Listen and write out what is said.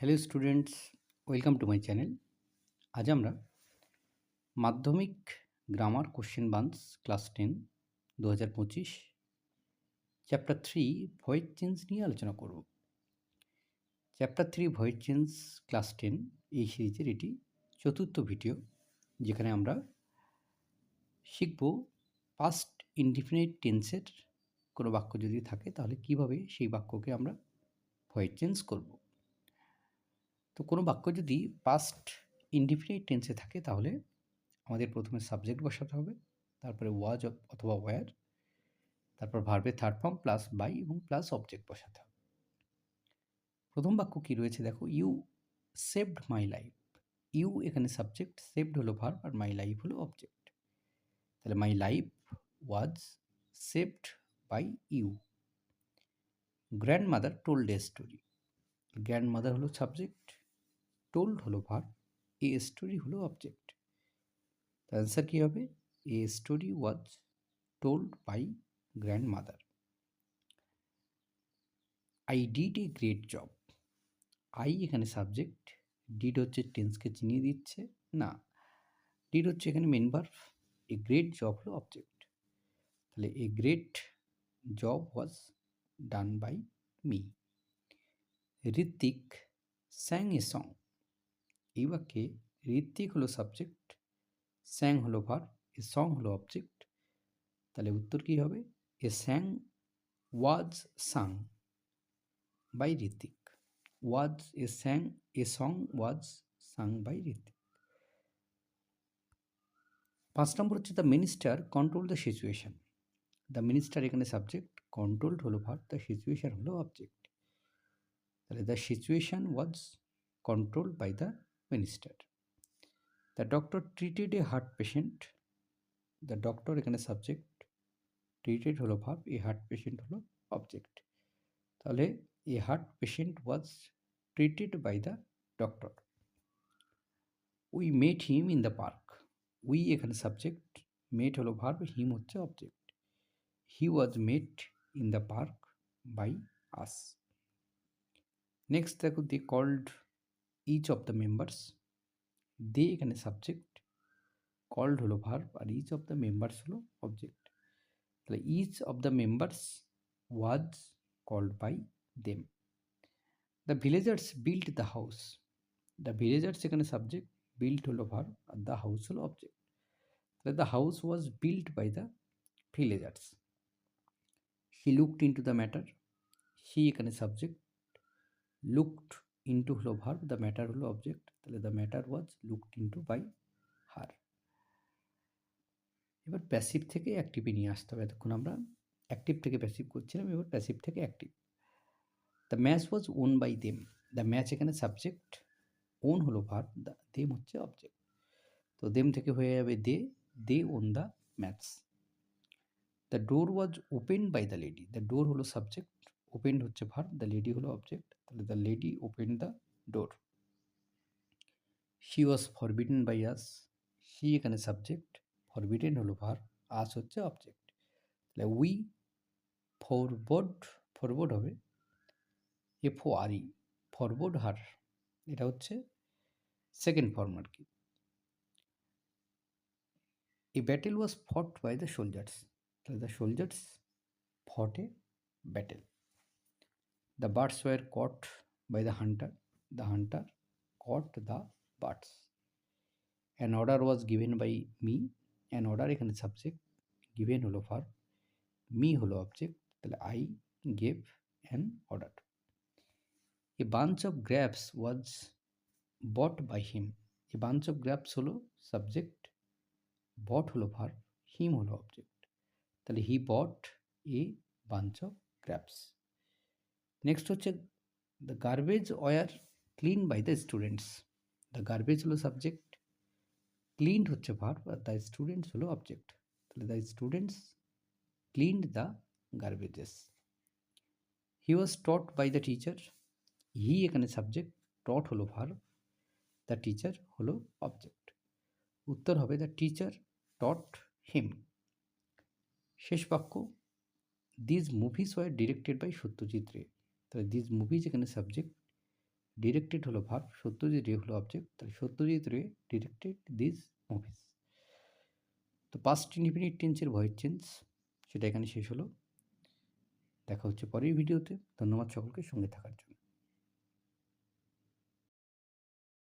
Hello students, welcome to my channel. আজ আমরা মাধ্যমিক grammar question buns, class ten দু হাজার পঁচিশ, চ্যাপ্টার থ্রি ভয়েস চেঞ্জ নিয়ে আলোচনা করব। Chapter three voice change, class ten, এই সিরিজের এটি চতুর্থ ভিডিও, যেখানে আমরা শিখব পাস্ট ইনডিফিনিট টেন্সের কোনো বাক্য যদি থাকে, তাহলে কীভাবে সেই বাক্যকে আমরা ভয়েস চেঞ্জ করব? তো কোনো বাক্য যদি পাস্ট ইনডিফিনিট টেন্সে থাকে, তাহলে আমাদের প্রথমে সাবজেক্ট বসাতে হবে, তারপরে ওয়াজ অথবা ওয়্যার তারপর ভার্বের থার্ড ফর্ম প্লাস বাই এবং প্লাস অবজেক্ট বসাতে হবে। প্রথম বাক্য কী রয়েছে দেখো you saved my life you এখানে সাবজেক্ট সেভড হলো ভার্ব আর মাই লাইফ হলো অবজেক্ট তাহলে my life was saved by you grand mother told a story grand mother হলো সাবজেক্ট টোল্ড হলো ভার এ স্টোরি হলো অবজেক্ট অ্যান্সার কী হবে? A story was told by grand mother I did a great job I এখানে subject did হচ্ছে টেন্সকে চিনিয়ে দিচ্ছে, না। ডিড হচ্ছে এখানে main verb a great job হলো অবজেক্ট তাহলে a great job was done by me Ritwik sang a song এই বাক্যে ঋত্বিক হলো সাবজেক্ট স্যাং হলো ভার এ সং হলো অবজেক্ট তাহলে উত্তর কী হবে? A sang was sung by Ritwik was a sang, a song was sung by Ritwik পাঁচ নম্বর হচ্ছে the minister control the situation the minister এখানে সাবজেক্ট কন্ট্রোলড হলো ভার দ্য সিচুয়েশন হলো অবজেক্ট তাহলে the situation was control by the minister the doctor treated a heart patient the doctor এখানে subject treated হলো verb a heart patient হলো object তাহলে a heart patient was treated by the doctor we met him in the park we এখানে subject met হলো verb him হচ্ছে object he was met in the park by us next দেখো the called each of the members they এখানে subject called হলো verb আর each of the members হলো object তাহলে each of the members was called by them the villagers build the house the villagers এখানে subject build হলো verb আর the house হলো object তাহলে the house was build by the villagers he looked into the matter he এখানে subject looked into হলো verb the matter হলো object তাহলে the matter was looked into by her এবার passive থেকে অ্যাক্টিভে নিয়ে আসতে হবে। এতক্ষণ আমরা অ্যাক্টিভ থেকে প্যাসিভ করছিলাম, এবার প্যাসিভ থেকে active the match was won by them the match এখানে সাবজেক্ট ওন হলো ভার্ব দ্য দেম হচ্ছে অবজেক্ট তো দেম থেকে হয়ে যাবে they they won the match the door was open by the lady the door হলো subject opened হচ্ছে verb the lady হলো অবজেক্ট তাহলে the lady open the door she was forbidden by us she এখানে subject forbidden হলো verb us হচ্ছে object তাহলে we ফরবোর্ড ফরবোর্ড হবে F O আর ই ফরবোর্ড her এটা হচ্ছে সেকেন্ড ফর্ম আর কি। A battle was fought by the soldiers তাহলে the soldiers fought a battle The birds were caught by the hunter. The hunter caught the birds. An order was given by me. An order এখানে subject given হলো verb me হলো object তাহলে I gave an order a bunch of grapes was bought by him a bunch of grapes হলো subject bought হলো verb him হলো object তাহলে he bought a bunch of grapes next হচ্ছে the garbage were clean by the students the garbage হলো subject cleaned হচ্ছে verb আর the students হলো object তাহলে the students cleaned the garbages he was taught by the teacher he এখানে subject taught হলো verb the teacher হলো object উত্তর হবে দ্য টিচার টট হিম শেষ বাক্য these movies were directed by Satyajit Ray তাহলে দিস মুভি এখানে subject directed হলো ভার্ব সত্যজিৎ রে হলো অবজেক্ট তাহলে Satyajit Ray directed this movies তো পাস্ট ইনডিফিনিট টেন্সের ভয়েস চেঞ্জ সেটা এখানে শেষ হলো। দেখা হচ্ছে পরের ভিডিওতে ধন্যবাদ সকলকে, সঙ্গে থাকার জন্য।